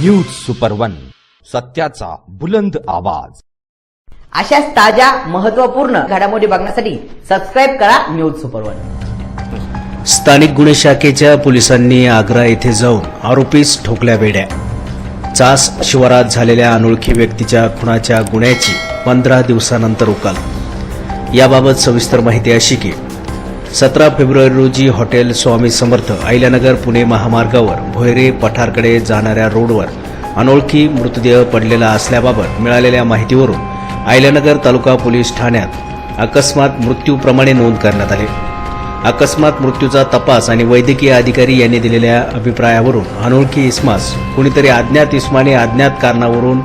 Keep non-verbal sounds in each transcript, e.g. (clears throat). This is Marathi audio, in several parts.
न्यूज सुपर वन सत्याचा बुलंद आवाज. अशाच ताज्या महत्त्वपूर्ण घडामोडी बघण्यासाठी सबस्क्राईब करा न्यूज सुपर वन स्थानिक गुन्हे शाखेच्या पोलिसांनी आग्रा येथे जाऊन आरोपीस ठोकल्या बेड्या चास शिवारात झालेल्या अनोळखी व्यक्तीच्या खुनाच्या गुन्ह्याची पंधरा दिवसानंतर उकाल. याबाबत सविस्तर माहिती अशी की सतरा फेब्रुवारी रोजी हॉटेल स्वामी समर्थ अहिल्यानगर पुणे महामार्गावर भोयरे पठारकडे जाणाऱ्या रोडवर अनोळखी मृतदेह पडलेला असल्याबाबत मिळालेल्या माहितीवरून अहिल्यानगर तालुका पोलीस ठाण्यात अकस्मात मृत्यूप्रमाणे नोंद करण्यात आले. अकस्मात मृत्यूचा तपास आणि वैद्यकीय अधिकारी यांनी दिलेल्या अभिप्रायावरून अनोळखी इस्मास कुणीतरी अज्ञात इस्माने अज्ञात कारणावरून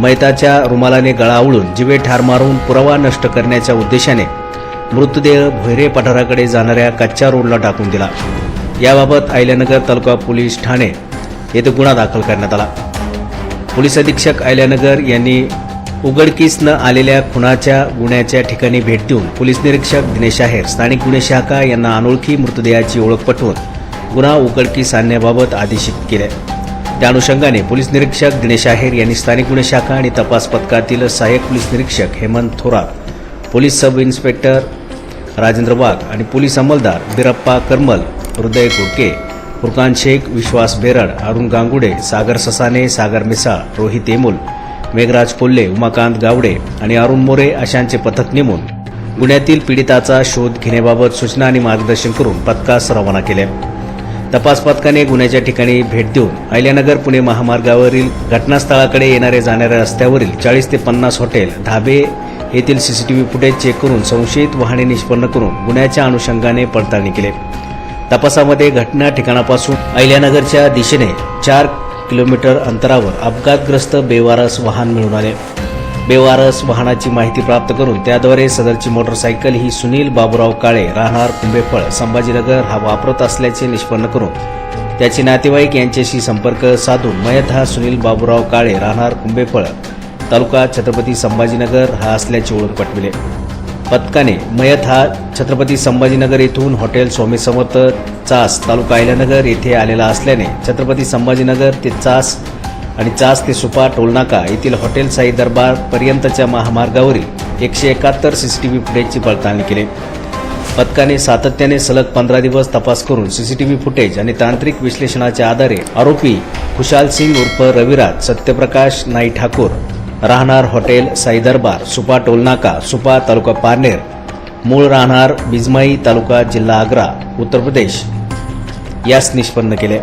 मैताच्या रुमालाने गळा आवळून जिवे ठार मारून पुरावा नष्ट करण्याच्या उद्देशाने मृतदेह भोयरे पठाराकडे जाणाऱ्या कच्च्या रोडला टाकून दिला. याबाबत अहिल्यानगर तालुका पोलीस ठाणे येथे गुन्हा दाखल करण्यात आला. पोलीस अधीक्षक अहिल्यानगर यांनी उघडकीस न आलेल्या खुनाच्या गुन्ह्याच्या ठिकाणी भेट देऊन पोलीस निरीक्षक दिनेश आहेर स्थानिक गुन्हे शाखा यांना अनोळखी मृतदेहाची ओळख पटवून गुन्हा उघडकीस आणण्याबाबत आदेशित केले. त्या अनुषंगाने पोलीस निरीक्षक दिनेश आहेर यांनी स्थानिक गुन्हे शाखा आणि तपास पथकातील सहाय्यक पोलीस निरीक्षक Hemant Thorat police sub inspector Rajendra Wagh आणि पोलीस अंमलदार बिरप्पा करमल हृदय कुडके फुरकान शेख विश्वास बेरड अरुण गांगुडे सागर ससाने सागर मिसाळ रोहित एमुल मेघराज कोल्हे उमाकांत गावडे आणि अरुण मोरे अशांचे पथक नेमून गुन्ह्यातील पीडिताचा शोध घेण्याबाबत सूचना आणि मार्गदर्शन करून पथकास रवाना केले. तपास पथकाने गुन्ह्याच्या ठिकाणी भेट देऊन अहिल्यानगर पुणे महामार्गावरील घटनास्थळाकडे येणाऱ्या जाणाऱ्या रस्त्यावरील चाळीस ते पन्नास हॉटेल धाबे येथील सीसीटीव्ही फुटेज चेक करून संशयित वाहने निष्पन्न करून गुन्ह्याच्या अनुषंगाने पडताळणी केली. तपासामध्ये घटना ठिकाणापासून अहिल्यानगरच्या दिशेने चार किलोमीटर अंतरावर अपघातग्रस्त बेवारस वाहन मिळून आले. बेवारस वाहनाची माहिती प्राप्त करून त्याद्वारे सदरची मोटरसायकल ही सुनील बाबूराव काळे राहणार कुंभेफळ संभाजीनगर हा वापरत असल्याचे निष्पन्न करून त्याचे नातेवाईक यांच्याशी संपर्क साधून मयत हा सुनील बाबूराव काळे राहणार कुंभेफळ तालुका छत्रपती संभाजीनगर हा असल्याचे ओळख पटविले. पथकाने मयत हा छत्रपती संभाजीनगर येथून हॉटेल स्वामी समर्थ चास तालुका अहिल्यानगर येथे आलेला असल्याने छत्रपती संभाजीनगर ते चास आणि चास ते सुपा टोलनाका येथील हॉटेल साई दरबार पर्यंतच्या महामार्गावरील एकशे एकाहत्तर सीसीटीव्ही फुटेजची पडताळणी केली. पथकाने सातत्याने सलग पंधरा दिवस तपास करून सीसीटीव्ही फुटेज आणि तांत्रिक विश्लेषणाच्या आधारे आरोपी खुशाल सिंग उर्फ रविराज सत्यप्रकाश नाई ठाकूर राहणार हॉटेल साई दरबार सुपा टोलनाका सुपा तालुका पारनेर मूळ राहणार बिजमाई तालुका जिल्हा आग्रा उत्तर प्रदेश. यास निष्पन्न केले.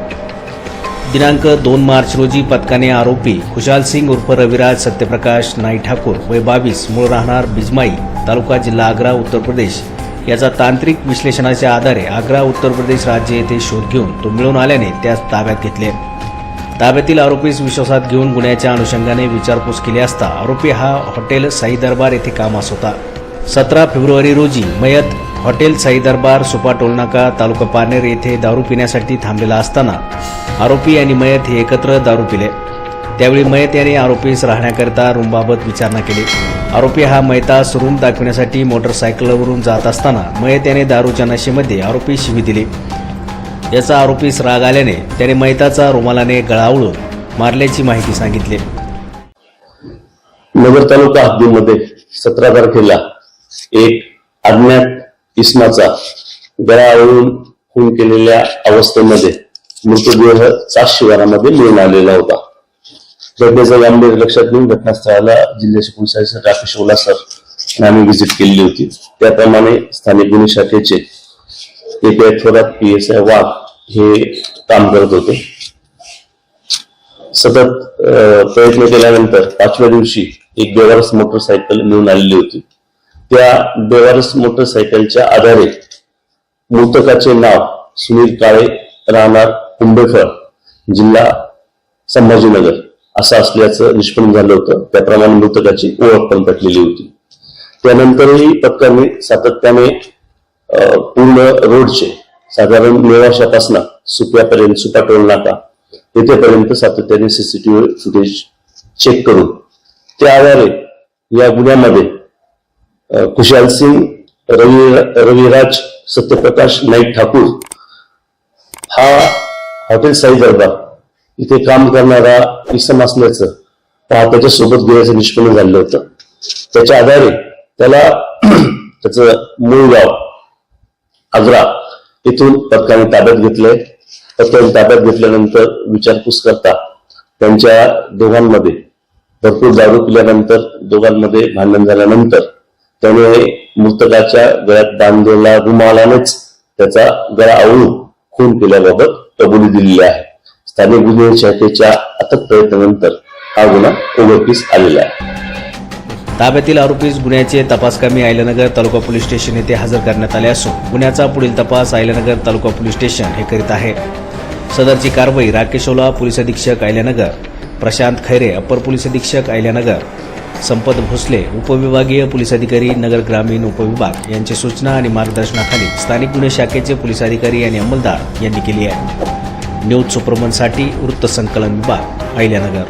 दिनांक दोन मार्च रोजी पथकाने आरोपी खुशाल सिंग उर्फ रविराज सत्यप्रकाश नाई ठाकूर वय बावीस मूळ राहणार बिजमाई तालुका जिल्हा आग्रा उत्तर प्रदेश. याचा तांत्रिक विश्लेषणाच्या आधारे आग्रा उत्तर प्रदेश राज्य येथे शोध घेऊन तो मिळून आल्याने त्यास ताब्यात घेतले. ताब्यातील आरोपीस विश्वासात घेऊन गुन्ह्याच्या अनुषंगाने विचारपूस केली असता आरोपी हा हॉटेल साई दरबार येथे कामास होता. सतरा फेब्रुवारी रोजी मयत हॉटेल साई दरबार सुपा टोलनाका तालुका पारनेर येथे दारू पिण्यासाठी थांबलेला असताना आरोपी आणि मयत हे एकत्र दारू पिले. त्यावेळी मयत याने आरोपीस राहण्याकरिता रूमबाबत विचारणा केली. आरोपी हा मयतास रूम दाखविण्यासाठी मोटरसायकलवरून जात असताना मयत याने दारूच्या नशेमध्ये आरोपी शिवी दिली. याचा आरोपीस राग आल्याने त्याने मैताचा रुमालाने गळावळून मारल्याची माहिती सांगितली. नगर तालुका हद्दीमध्ये सतरा तारखेला एक अज्ञात इसमाचा गळावळून खून केलेल्या अवस्थेमध्ये मृतदेह चास शिवारामध्ये मिळून आलेला होता. घटनेचं गांभीर्य लक्षात घेऊन घटनास्थळाला जिल्ह्याचे पोलीस आयुक्त राकेश ओलासर यांनी व्हिजिट केलेली होती. त्याप्रमाणे स्थानिक गुन्हे शाखेचे एक Thorat P S I Wagh हे काम करत होते. सतत प्रयत्न केल्यानंतर पाचव्या दिवशी एक बेवारस मोटरसायकल मिळून आलेली होती. त्या बेवारस मोटरसायकलच्या आधारे मृतकाचे नाव सुनील काळे राहणार कुंभेफळ जिल्हा संभाजीनगर असं असल्याचं निष्पन्न झालं होतं. त्याप्रमाणे मृतकाची ओळख पण पटलेली होती. त्यानंतरही पथकाने सातत्याने पूर्ण रोडचे. साधारण मेवाशापासून सुप्यापर्यंत सुपा टोल नाका. तिथेपर्यंत सातत्याने सीसीटीव्ही फुटेज चेक करून. त्या आधारे या गुन्ह्यामध्ये खुशाल सिंग रवी रविराज सत्यप्रकाश नाईक ठाकूर हा हॉटेल साई दरबार इथे काम करणारा इसम असल्याचं पहा त्याच्यासोबत गेल्याचं निष्पन्न झालं होतं. त्याच्या आधारे त्याला (clears throat) त्याचं मूळ गाव आग्रा येथून पथकाने ताब्यात घेतले. पथकाने ताब्यात घेतल्यानंतर विचारपूस करता त्यांच्या दोघांमध्ये भरपूर दारू पिल्यानंतर दोघांमध्ये भांडण झाल्यानंतर त्याने मृतकाच्या गळ्यात बांधलेला रुमालानेच त्याचा गळा आवळून खून केल्याबाबत कबुली दिलेली आहे. स्थानिक गुन्हे शाखेच्या अथक प्रयत्नानंतर हा गुन्हा उघडकीस आलेला आहे. ताब्यातील आरोपीस गुन्ह्याचे तपासकामी आयलनगर तालुका पोलीस स्टेशन येथे हजर करण्यात आले असून गुन्ह्याचा पुढील तपास आयलनगर तालुका पोलीस स्टेशन हे करीत आहे. सदरची कारवाई राकेशोला पोलीस अधीक्षक आयल्यानगर प्रशांत खैरे अप्पर पोलीस अधीक्षक आयल्यानगर संपत भोसले उपविभागीय पोलीस अधिकारी नगर ग्रामीण उपविभाग यांची सूचना आणि मार्गदर्शनाखाली स्थानिक गुन्हे शाखेचे पोलीस अधिकारी आणि अंमलदार यांनी केली आहे. न्यूज सुपरमनसाठी वृत्तसंकलन विभाग अहिल्यानगर